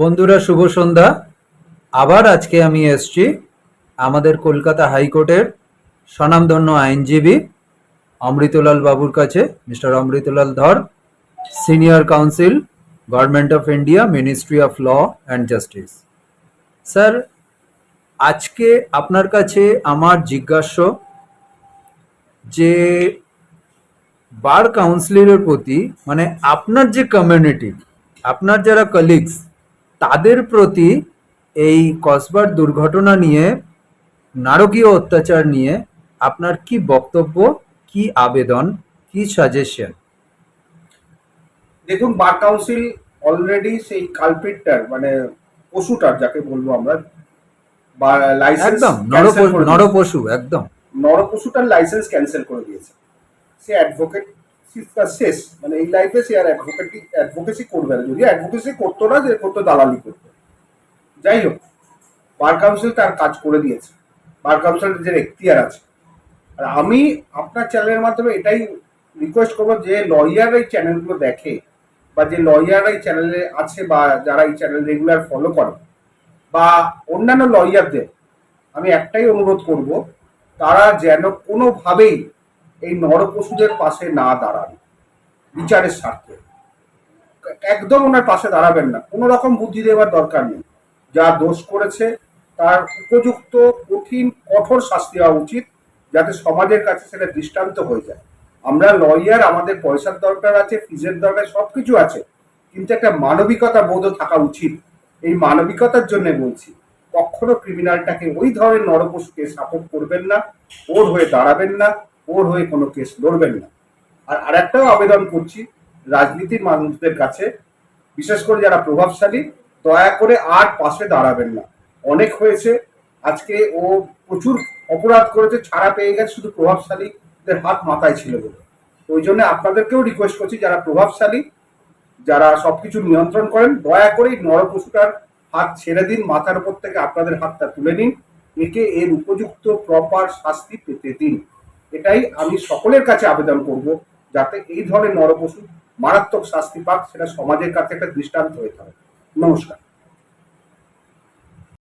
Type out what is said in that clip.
বন্ধুরা, শুভ সন্ধ্যা। আবার আজকে আমি এসছি আমাদের কলকাতা হাইকোর্টের স্বনামধন্য আইনজীবী অমৃতলাল বাবুর কাছে। Mister Amritlal Dhar, senior counsel, government of India, ministry of law and justice. Sir, আজকে আপনার কাছে আমার জিজ্ঞাস্য যে বার কাউন্সিলের প্রতি মানে আপনার যে কমিউনিটি আপনার যারা কলিগস তাদের প্রতি এই কসবার দুর্ঘটনা নিয়ে নারকীয় অত্যাচার নিয়ে আপনার কি বক্তব্য কি আবেদন কি সাজেশন দেখুন বার কাউন্সিল অলরেডি সেই কালপিটটার মানে পশুটার যাকে বলব আমরা বা লাইসেন্স একদম। নরপশু একদম। নরপশুটার লাইসেন্স ক্যান্সেল করে দিয়েছে। সে অ্যাডভোকেট শেষ মানে এই লাইফে সে আর অ্যাডভোকেট অ্যাডভোকেসি করবে না। যদি অ্যাডভোকেসি করতো না যে করতো দালালি করতো। যাই হোক, বার কাউন্সিল তার কাজ করে দিয়েছে। বার কাউন্সিলের যে এখতিয়ার আছে। আর আমি আপনার চ্যানেলের মাধ্যমে এটাই রিকোয়েস্ট করব, যে লয়ার এই চ্যানেলগুলো দেখে, বা যে লয়ার এই চ্যানেলে আছে, বা যারা এই চ্যানেল রেগুলার ফলো করে, বা অন্যান্য লয়ারদের আমি একটাই অনুরোধ করব, তারা যেন কোনোভাবেই এই নরপশুদের পাশে না দাঁড়ান। বিচারের স্বার্থে। একদম ওনার পাশে দাঁড়াবেন না। কোনো রকম বুদ্ধি দেওয়ার দরকার নেই। যা দোষ করেছে, তার উপযুক্ত, কঠিন, কঠোর শাস্তি হওয়া উচিত, যাতে সমাজের কাছে সেটা দৃষ্টান্ত হয়ে যায়। আমরা লয়ার, আমাদের পয়সার দরকার আছে, ফিজের দরকার, সবকিছু আছে। কিন্তু একটা মানবিকতা বোধও থাকা উচিত। এই মানবিকতার জন্য বলছি, কখনো ক্রিমিনালটাকে ওই ধরনের নরপশুকে সাপোর্ট করবেন না ওর হয়ে দাঁড়াবেন না। ওর হয়ে কোনো কেস লড়বেন না। আর আরেকটাও আবেদন করছি, রাজনীতির মানুষদের কাছে, বিশেষ করে যারা প্রভাবশালী, দয়া করে আর পাশে দাঁড়াবেন না। অনেক হয়েছে, আজকে ও প্রচুর অপরাধ করেছে, ছাড়া পেয়ে গেছে, শুধু প্রভাবশালীদের হাত মাথায় ছিল বলে। ওই জন্য আপনাদেরকেও রিকোয়েস্ট করছি, যারা প্রভাবশালী, যারা সবকিছু নিয়ন্ত্রণ করেন, দয়া করে নরপশুটার হাত ছেড়ে দিন, মাথার উপর থেকে আপনাদের হাতটা তুলে নিন, একে এর উপযুক্ত প্রপার শাস্তি পেতে দিন। এটাই আমি সকলের কাছে আবেদন করব যাতে এই ধরনের নরপশু মারাত্মক শাস্তি পাক, সেটা সমাজের কাছে একটা দৃষ্টান্ত হয়ে থাকে। নমস্কার।